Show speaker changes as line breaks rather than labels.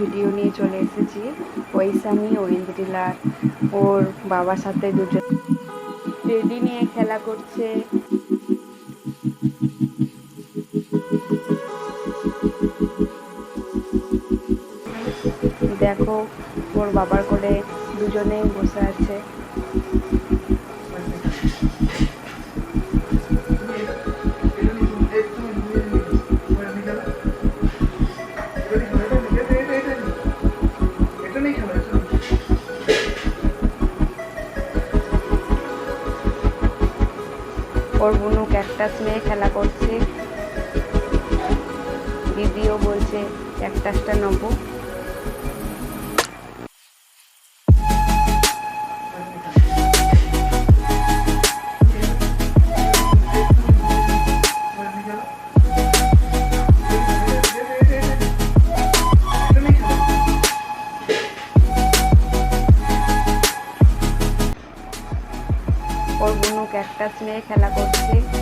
Video নিয়ে চলে এসেছি। ঐশানি ও ইন্দ্রিলার ওর বাবার সাথে দুজন টেডি নিয়ে খেলা করছে। দেখো, ওর বাবার কোলে দুজনেই বসে আছে। ওর বুনু ক্যাকটাস নিয়ে খেলা করছে। দিদিও বলছে ক্যাকটাসটা নেব। ওর বোনু ক্যাকটাস নিয়ে খেলা করছে।